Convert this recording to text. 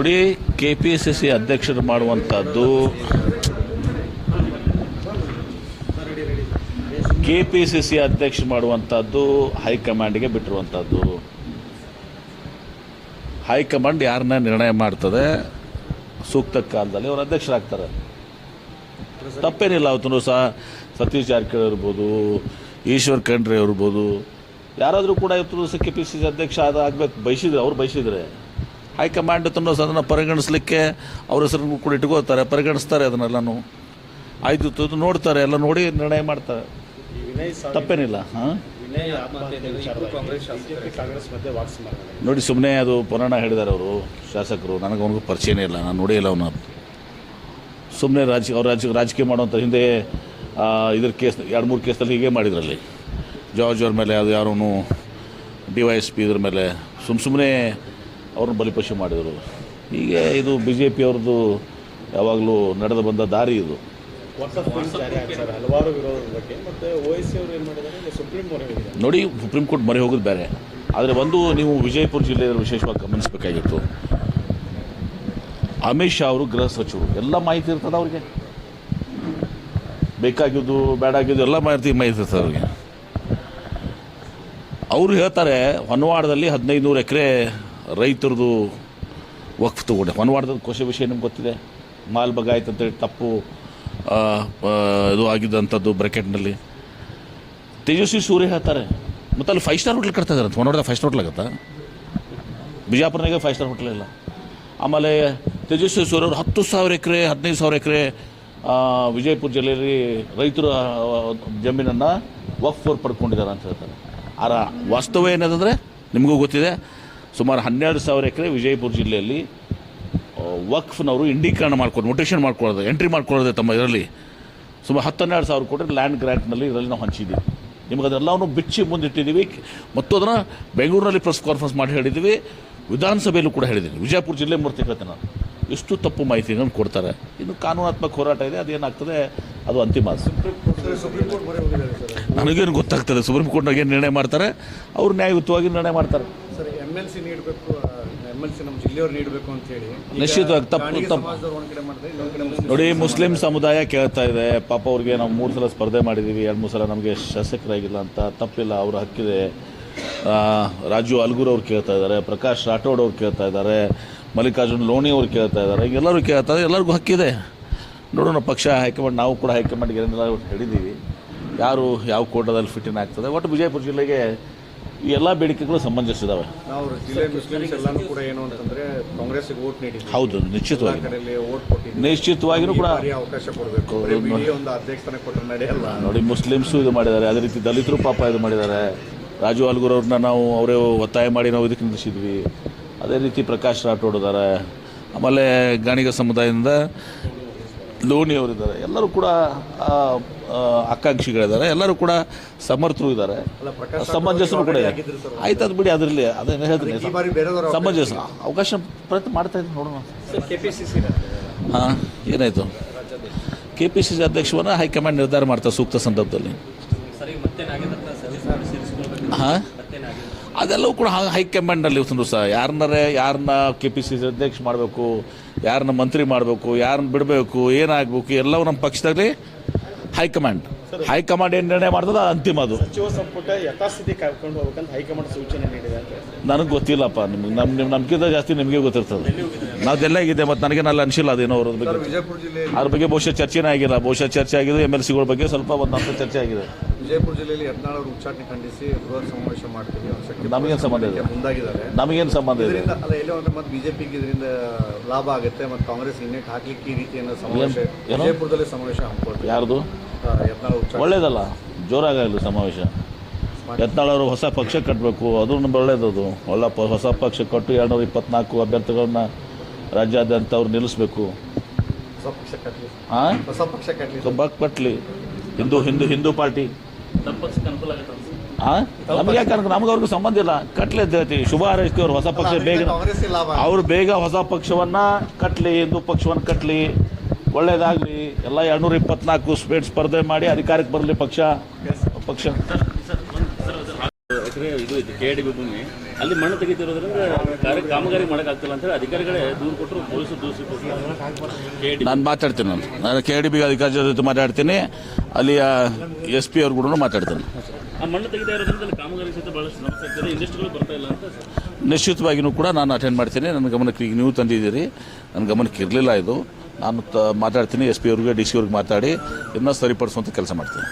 ನೋಡಿ K P C C ಅಧ್ಯಕ್ಷರು ಮಾಡುವಂಥದ್ದು ಕೆ ಪಿ ಸಿ ಸಿ ಅಧ್ಯಕ್ಷ ಮಾಡುವಂಥದ್ದು ಹೈಕಮಾಂಡ್ಗೆ ಬಿಟ್ಟಿರುವಂಥದ್ದು ಹೈಕಮಾಂಡ್ ಯಾರನ್ನ ನಿರ್ಣಯ ಮಾಡ್ತದೆ? ಸೂಕ್ತ ಕಾಲದಲ್ಲಿ ಅವರು ಅಧ್ಯಕ್ಷರಾಗ್ತಾರೆ. ತಪ್ಪೇನಿಲ್ಲ ಅವತ್ತು ಸಹ ಸತೀಶ್ ಜಾರಕಿಹೊಳಿ ಇರ್ಬೋದು, ಈಶ್ವರ್ ಖಂಡ್ರೆ ಇರ್ಬೋದು. ಯಾರಾದರೂ ಕೂಡ ಇವತ್ತು ಕೆ ಪಿ ಸಿ ಸಿ ಅಧ್ಯಕ್ಷ ಆದ ಆಗ್ಬೇಕು, ಬಯಸಿದ್ರೆ, ಅವ್ರು ಬಯಸಿದ್ರೆ. ಹೈಕಮಾಂಡ್ ತನ್ನ ಅದನ್ನು ಪರಿಗಣಿಸ್ಲಿಕ್ಕೆ ಅವ್ರ ಹೆಸರು ಕೂಡ ಇಟ್ಕೋತಾರೆ, ಪರಿಗಣಿಸ್ತಾರೆ ಅದನ್ನೆಲ್ಲನೂ. ಆಯ್ತು ತುದು ನೋಡ್ತಾರೆ, ಎಲ್ಲ ನೋಡಿ ನಿರ್ಣಯ ಮಾಡ್ತಾರೆ. ತಪ್ಪೇನಿಲ್ಲ, ಹಾಂ? ನೋಡಿ ಸುಮ್ಮನೆ ಅದು ಪುರಾಣ ಹೇಳಿದ್ದಾರೆ ಅವರು, ಶಾಸಕರು, ನನಗೆ ಅವನಿಗೂ ಪರಿಚಯನೇ ಇಲ್ಲ, ನಾನು ನೋಡೇ ಇಲ್ಲ ಅವನ. ಸುಮ್ಮನೆ ರಾಜಕೀಯ ಅವ್ರ ರಾಜ, ರಾಜಕೀಯ ಮಾಡುವಂಥ ಹಿಂದೆ ಇದ್ರ ಕೇಸ್, ಎರಡು ಮೂರು ಕೇಸಲ್ಲಿ ಹೀಗೆ ಮಾಡಿದ್ರಲ್ಲಿ. ಜಾರ್ಜ್ ಅವ್ರ ಮೇಲೆ, ಅದು ಯಾರೂ ಡಿ ವೈ ಎಸ್ ಪಿ ಇದ್ರ ಮೇಲೆ ಸುಮ್ಮ ಸುಮ್ಮನೆ ಅವ್ರನ್ನ ಬಲಿಪಶು ಮಾಡಿದರು. ಹೀಗೆ ಇದು ಬಿ ಜೆ ಪಿ ಅವ್ರದ್ದು ಯಾವಾಗಲೂ ನಡೆದು ಬಂದ ದಾರಿ ಇದು. ನೋಡಿ ಸುಪ್ರೀಂ ಕೋರ್ಟ್ ಮೊರೆ ಹೋಗೋದು ಬೇರೆ. ಆದರೆ ಒಂದು ನೀವು ವಿಜಯಪುರ ಜಿಲ್ಲೆಯಲ್ಲಿ ವಿಶೇಷವಾಗಿ ಗಮನಿಸಬೇಕಾಗಿತ್ತು. ಅಮಿತ್ ಶಾ ಅವರು ಗೃಹ ಸಚಿವರು. ಎಲ್ಲ ಮಾಹಿತಿ ಇರ್ತದೆ ಅವ್ರಿಗೆ? ಬೇಕಾಗಿದ್ದು ಬೇಡಾಗಿದ್ದು ಎಲ್ಲ ಮಾಹಿತಿ ಮಾಹಿತಿ ಇರ್ತದೆ ಅವ್ರಿಗೆ? ಅವರು ಹೇಳ್ತಾರೆ ಹೊನ್ನವಾಡದಲ್ಲಿ ಹದಿನೈದು ನೂರು ಎಕರೆ ರೈತರದು ವಕ್ಫ್ ತಗೊಂಡೆ. ಹೊನವಾಡದ ಕೋಶ ವಿಷಯ ನಿಮ್ಗೆ ಗೊತ್ತಿದೆ? ಮಾಲ್ ಬಗಾಯ್ತು ಅಂತೇಳಿ ತಪ್ಪು ಇದು ಆಗಿದ್ದಂಥದ್ದು ಬ್ರ್ಯಾಕೆಟ್ನಲ್ಲಿ ತೇಜಸ್ವಿ ಸೂರ್ಯ ಹೇಳ್ತಾರೆ. ಮತ್ತು ಅಲ್ಲಿ ಫೈವ್ ಸ್ಟಾರ್ ಹೋಟ್ಲ್ ಕಟ್ತಾ ಇದಾರೆ ಹೊನವಾಡದ ಫೈವ್ ಸ್ಟಾರ್ ಹೋಟ್ಲ್ ಆಗತ್ತಾ? ಬಿಜಾಪುರನಾಗೆ ಫೈವ್ ಸ್ಟಾರ್ ಹೋಟ್ಲ್ ಇಲ್ಲ. ಆಮೇಲೆ ತೇಜಸ್ವಿ ಸೂರ್ಯ ಅವರು ಹತ್ತು ಸಾವಿರ ಎಕರೆ, ಹದಿನೈದು ಸಾವಿರ ಎಕರೆ ವಿಜಯಪುರ ಜಿಲ್ಲೆಯಲ್ಲಿ ರೈತರು ಜಮೀನನ್ನು ವಕ್ಫ್ ಅವ್ರು ಪಡ್ಕೊಂಡಿದ್ದಾರೆ ಅಂತ ಹೇಳ್ತಾರೆ. ಆರ, ವಾಸ್ತವ ಏನದಂದರೆ ನಿಮಗೂ ಗೊತ್ತಿದೆ. ಸುಮಾರು ಹನ್ನೆರಡು ಸಾವಿರ ಎಕರೆ ವಿಜಯಪುರ ಜಿಲ್ಲೆಯಲ್ಲಿ ವಕ್ಫ್ನವರು ಇಂಡೀಕರಣ ಮಾಡ್ಕೊಂಡು ನೋಟೇಷನ್ ಮಾಡ್ಕೊಳ್ಳೋದು ಎಂಟ್ರಿ ಮಾಡ್ಕೊಳ್ಳೋದೆ ತಮ್ಮ ಇದರಲ್ಲಿ. ಸುಮಾರು ಹತ್ತೆರಡು ಸಾವಿರ ಕೋಟಿ ಲ್ಯಾಂಡ್ ಗ್ರ್ಯಾಂಟ್ನಲ್ಲಿ ಇದರಲ್ಲಿ ನಾವು ಹಂಚಿದ್ದೀವಿ ನಿಮಗೆ ಅದೆಲ್ಲವನ್ನು ಬಿಚ್ಚಿ ಮುಂದಿಟ್ಟಿದ್ದೀವಿ. ಮತ್ತು ಅದನ್ನು ಬೆಂಗಳೂರಿನಲ್ಲಿ ಪ್ರೆಸ್ ಕಾನ್ಫರೆನ್ಸ್ ಮಾಡಿ ಹೇಳಿದ್ದೀವಿ. ವಿಧಾನಸಭೆಯಲ್ಲೂ ಕೂಡ ಹೇಳಿದ್ದೀನಿ ವಿಜಯಪುರ ಜಿಲ್ಲೆ ಮೂರ್ತಿ ಹೇಳ್ತೇನೆ ನಾನು. ಎಷ್ಟು ತಪ್ಪು ಮಾಹಿತಿಗಳನ್ನು ಕೊಡ್ತಾರೆ. ಇನ್ನು ಕಾನೂನಾತ್ಮಕ ಹೋರಾಟ ಇದೆ. ಅದೇನಾಗ್ತದೆ? ಅದು ಅಂತಿಮ ನನಗೇನು ಗೊತ್ತಾಗ್ತದೆ? ಸುಪ್ರೀಂ ಕೋರ್ಟ್ನಾಗ ಏನು ನಿರ್ಣಯ ಮಾಡ್ತಾರೆ? ಅವರು ನ್ಯಾಯಯುತವಾಗಿ ನಿರ್ಣಯ ಮಾಡ್ತಾರೆ. ಸರ್ ಎಂ ಎಲ್ ಸಿ ನೀಡಬೇಕು ಎಂ ಎಲ್ ಸಿ ನಮ್ಮ ಜಿಲ್ಲೆಯವ್ರು ನೀಡಬೇಕು ಅಂತ ಹೇಳಿ ನಿಶ್ಚಿತವಾಗಿ ತಪ್ಪು- ತಪ್ಪು. ಸಮಾಜದವ್ರು ಒಂದ್ ಕಡೆ ಮಾಡ್ತಾರೆ ಇನ್ನೊಂದ್ ಕಡೆ ಮುಸ್ಲಿಂ ನೋಡಿ ಮುಸ್ಲಿಂ ಸಮುದಾಯ ಕೇಳ್ತಾ ಇದೆ ಪಾಪ ಅವ್ರಿಗೆ ನಾವು ಮೂರು ಸಲ ಸ್ಪರ್ಧೆ ಮಾಡಿದ್ದೀವಿ ಎರಡು ಮೂರು ಸಲ ನಮಗೆ ಶಾಸಕರಾಗಿಲ್ಲ ಅಂತ ತಪ್ಪಿಲ್ಲ ಅವ್ರ ಹಕ್ಕಿದೆ. ಆ, ರಾಜು ಅಲ್ಗೂರ್ ಅವ್ರು ಕೇಳ್ತಾ ಇದ್ದಾರೆ ಪ್ರಕಾಶ್ ರಾಠೋಡ್ ಅವ್ರು ಕೇಳ್ತಾ ಇದ್ದಾರೆ ಮಲ್ಲಿಕಾರ್ಜುನ್ ಲೋಣಿ ಅವ್ರು ಕೇಳ್ತಾ ಇದ್ದಾರೆ ಈಗ ಎಲ್ಲರೂ ಕೇಳ್ತಾ ಇದ್ದಾರೆ ಎಲ್ಲರಿಗೂ ಹಕ್ಕಿದೆ. ನೋಡೋಣ ಪಕ್ಷ ಹೈಕಮಾಂಡ್ ನಾವು ಕೂಡ ಹೈಕಮಾಂಡ್ಗೆ ಏನೆಲ್ಲ ಹಿಡಿದೀವಿ. ಯಾರು ಯಾವ ಕೋಟದಲ್ಲಿ ಫಿಟ್ಟಿನ ಆಗ್ತದೆ ಒಟ್ಟು ವಿಜಯಪುರ ಜಿಲ್ಲೆಗೆ ಎಲ್ಲ ಬೇಡಿಕೆಗಳು ಸಂಬಂಧಿಸಿದಾವೆ ಇದಾವೆ ನಾವು ಜಿಲ್ಲೆ ಮುಸ್ಲಿಮ್ಸ್ ಎಲ್ಲಾನು ಕೂಡ ಏನು ಅಂತಂದ್ರೆ ಕಾಂಗ್ರೆಸ್ಗೆ ವೋಟ್ ನೀಡಿದ್ವಿ ಹೌದು ನಿಶ್ಚಿತವಾಗಿ. ನಿಶ್ಚಿತವಾಗಿಯೂ ಕೂಡ ಈ ಅವಕಾಶ ಕೊಡಬೇಕು. ಬರೀ ಒಂದು ಅಧ್ಯಕ್ಷತನ ಕೊಟ್ಟರೆ ನಡೆಯಲ್ಲ. ನೋಡಿ ಮುಸ್ಲಿಮ್ಸು ಇದು ಮಾಡಿದ್ದಾರೆ. ಅದೇ ರೀತಿ ದಲಿತರು ಪಾಪ ಇದು ಮಾಡಿದ್ದಾರೆ. ರಾಜು ಅಲ್ಗೂರ್ ಅವ್ರನ್ನ ನಾವು ಅವರೇ ಒತ್ತಾಯ ಮಾಡಿ ನಾವು ಇದಕ್ಕೆ ನಿಲ್ಲಿಸಿದ್ವಿ. ಅದೇ ರೀತಿ ಪ್ರಕಾಶ್ ರಾಠೋಡ್ ಇದ್ದಾರೆ. ಆಮೇಲೆ ಗಾಣಿಗ ಸಮುದಾಯದಿಂದ ಲೋಣಿ ಅವರಿದ್ದಾರೆ ಎಲ್ಲರೂ ಕೂಡ ಆಕಾಂಕ್ಷಿಗಳಿದ್ದಾರೆ. ಎಲ್ಲರೂ ಕೂಡ ಸಮರ್ಥರು ಇದ್ದಾರೆ. ಸಮಂಜಸನೂ ಸಮಂಜಸರು ಕೂಡ ಇದೆ ಆಯ್ತು ಅದು ಬಿಡಿ ಅದರಲ್ಲಿ ಅದನ್ನು ಈ ಹೇಳ್ತೀನಿ ಸಮಂಜಸ ಅವಕಾಶ ಪ್ರಯತ್ನ ಮಾಡ್ತಾ ಇದ್ದೀನಿ ನೋಡೋಣ. ಕೆಪಿಸಿಸಿ ಹಾಂ ಏನಾಯಿತು? ಕೆ ಪಿ ಸಿ ಸಿ ಅಧ್ಯಕ್ಷವನ್ನು ಹೈಕಮಾಂಡ್ ನಿರ್ಧಾರ ಮಾಡ್ತಾರೆ ಸೂಕ್ತ ಸಂದರ್ಭದಲ್ಲಿ. ಹಾಂ? ಅದೆಲ್ಲವೂ ಕೂಡ ಹೈ- ಹೈಕಮಾಂಡ್ನಲ್ಲಿ ಒಂದು ಸಹ ಯಾರನ್ನಾರೆ, ಯಾರನ್ನ ಕೆ ಪಿ ಸಿ ಸಿ ಅಧ್ಯಕ್ಷ ಮಾಡಬೇಕು, ಯಾರನ್ನ ಮಂತ್ರಿ ಮಾಡಬೇಕು, ಯಾರನ್ನ ಬಿಡಬೇಕು, ಏನಾಗಬೇಕು, ಎಲ್ಲವೂ ನಮ್ಮ ಪಕ್ಷದಲ್ಲಿ ಹೈಕಮಾಂಡ್ ಹೈಕಮಾಂಡ್ ಏನು ನಿರ್ಣಯ ಮಾಡ್ತದೆ ಅದು ಅಂತಿಮ ಅದು. ಸಚಿವ ಸಂಪುಟ ಯಥಾಸ್ಥಿತಿ ಕಾಯ್ಕೊಂಡು ಹೋಗ್ಬೇಕಂತ ಹೈಕಮಾಂಡ್ ಸೂಚನೆ ನೀಡಿದೆ ಅಂತ ನನಗೆ ಗೊತ್ತಿಲ್ಲಪ್ಪ ನಿಮ್ಗೆ ನಮ್ಮ ನಿಮ್ಮ ನಮ್ಗಿಂತ ಜಾಸ್ತಿ ನಿಮಗೆ ಗೊತ್ತಿರ್ತದೆ. ನಾವು ಎಲ್ಲಾಗಿದೆ ಮತ್ತು ನನಗೆ ಅಲ್ಲಿ ಅನಿಸಿಲ್ಲ ಅದೇನೋ ಅವ್ರ ಬಗ್ಗೆ. ಅದ್ರ ಬಗ್ಗೆ ಬಹುಶಃ ಚರ್ಚೆನೇ ಆಗಿಲ್ಲ. ಬಹುಶಃ ಚರ್ಚೆ ಆಗಿದೆ ಎಂ ಎಲ್ ಸಿಗಳ ಬಗ್ಗೆ ಸ್ವಲ್ಪ ಒಂದು ಹಂತ ಚರ್ಚೆ ಆಗಿದೆ. ವಿಜಯಪುರ ಜಿಲ್ಲೆಯಲ್ಲಿ ಯತ್ನಾಳ್ ಅವರು ಉಚ್ಚಾಟನೆ ಖಂಡಿಸಿ ಬೃಹತ್ ಸಮಾವೇಶ ಮಾಡ್ತೀವಿ ನಮಗೇನು ಸಂಬಂಧ ಇದೆ ಮುಂದಾಗಿದ್ದಾರೆ. ನಮಗೇನು ಸಂಬಂಧ ಇದೆ ಅಲ್ಲ ಎಲ್ಲೋ ಅಂದ್ರೆ ಮತ್ತೆ ಬಿಜೆಪಿಗೆ ಇದರಿಂದ ಲಾಭ ಆಗುತ್ತೆ ಮತ್ತು ಕಾಂಗ್ರೆಸ್ ಇನ್ನೇಟ್ ಹಾಕ್ಲಿಕ್ಕೆ ಈ ರೀತಿಯ ಸಮಾವೇಶ ಏನು? ವಿಜಯಪುರದಲ್ಲಿ ಸಮಾವೇಶ ಹಮ್ಮಿಕೊಳ್ತೀವಿ. ಯಾರ್ದು? ಒಳ್ಳೇದಲ್ಲ ಜೋರಾಗಲಿ ಸಮಾವೇಶ. ಯತ್ನಾಳವರು ಹೊಸ ಪಕ್ಷ ಕಟ್ಟಬೇಕು ಅದು ಒಳ್ಳೇದದು. ಒಳ್ಳೆ ಪ ಹೊಸ ಪಕ್ಷ ಕಟ್ಟು ಎರಡುನೂರ ಇಪ್ಪತ್ನಾಲ್ಕು ಅಭ್ಯರ್ಥಿಗಳನ್ನ ರಾಜ್ಯಾದ್ಯಂತ ಅವ್ರು ನಿಲ್ಲಿಸ್ಬೇಕು. ಹೊಸ ಪಕ್ಷ ಕಟ್ಟಲಿ ಹಾಂ ಕಟ್ಟಲಿ ಬಕ್ ಕಟ್ಲಿ. ಹಿಂದೂ ಹಿಂದೂ ಹಿಂದೂ ಪಾರ್ಟಿ. ಹಾಂ ನಮಗೆ ಯಾಕೆ ಅನ್ಕೊ- ನಮ್ಗೆ ಅವ್ರಿಗೂ ಸಂಬಂಧ ಇಲ್ಲ. ಕಟ್ಲಿ ಅಂತ ಹೇಳ್ತೀವಿ. ಶುಭ ಹಾರೈಸ್ತೀವಿ ಅವ್ರು ಹೊಸ ಪಕ್ಷ ಬೇಗ. ಅವ್ರು ಬೇಗ ಹೊಸ ಪಕ್ಷವನ್ನ ಕಟ್ಲಿ ಹಿಂದೂ ಪಕ್ಷವನ್ನು ಕಟ್ಟಲಿ ಒಳ್ಳೇದಾಗಲಿ. ಎಲ್ಲ ಎರಡ್ನೂರ ಇಪ್ಪತ್ನಾಲ್ಕು ಸ್ಪೇಟ್ ಸ್ಪರ್ಧೆ ಮಾಡಿ ಅಧಿಕಾರಕ್ಕೆ ಬರಲಿ ಪಕ್ಷ. ಪಕ್ಷ. ಇದು ಐತಿ ಕೆ ಡಿ ಬಿ ಭೂಮಿ. ಅಲ್ಲಿ ಮಣ್ಣು ತೆಗಿತಿರೋದ್ರಿಂದ ಕಾರ್ಯ ಕಾಮಗಾರಿ ಮಾಡೋಕ್ಕಾಗ್ತಿಲ್ಲ ಅಂತೇಳಿ ಅಧಿಕಾರಿಗಳೇ ದೂರು ಕೊಟ್ಟರು ಪೊಲೀಸರು ದೂಸಿ ಕೊಟ್ಟರು ನಾನು ಮಾತಾಡ್ತೀನಿ ನಾನು. ನಾನು ಕೆ ಡಿ ಬಿ ಅಧಿಕಾರಿ ಜೊತೆ ಮಾತಾಡ್ತೀನಿ. ಅಲ್ಲಿಯ ಎಸ್ ಪಿ ಅವ್ರ ಕೂಡ ಮಾತಾಡ್ತೀನಿ. ಆ ಮಣ್ಣು ತೆಗಿತಾ ಇರೋದ್ರಿಂದ ಕಾಮಗಾರಿ ಸಹಿತ ಬಹಳಷ್ಟು ಸಮಸ್ಯೆ ಆಗ್ತದೆ. ಇಂಡಸ್ಟ್ರಿಗಳು ಬರ್ತಾ ಇಲ್ಲ ಅಂತ ನಿಶ್ಚಿತವಾಗಿಯೂ ಕೂಡ ನಾನು ಅಟೆಂಡ್ ಮಾಡ್ತೀನಿ. ನನ್ನ ಗಮನಕ್ಕೆ ಈಗ ನೀವು ತಂದಿದ್ದೀರಿ. ನನ್ನ ಗಮನಕ್ಕೆ ಇರಲಿಲ್ಲ ಇದು. ನಾನು ಮಾತಾಡ್ತೀನಿ ಎಸ್ ಪಿ ಅವ್ರಿಗೆ ಡಿ ಸಿ ಅವ್ರಿಗೆ ಮಾತಾಡಿ ಇನ್ನೂ ಸರಿಪಡಿಸುವಂಥ ಕೆಲಸ ಮಾಡ್ತೀನಿ.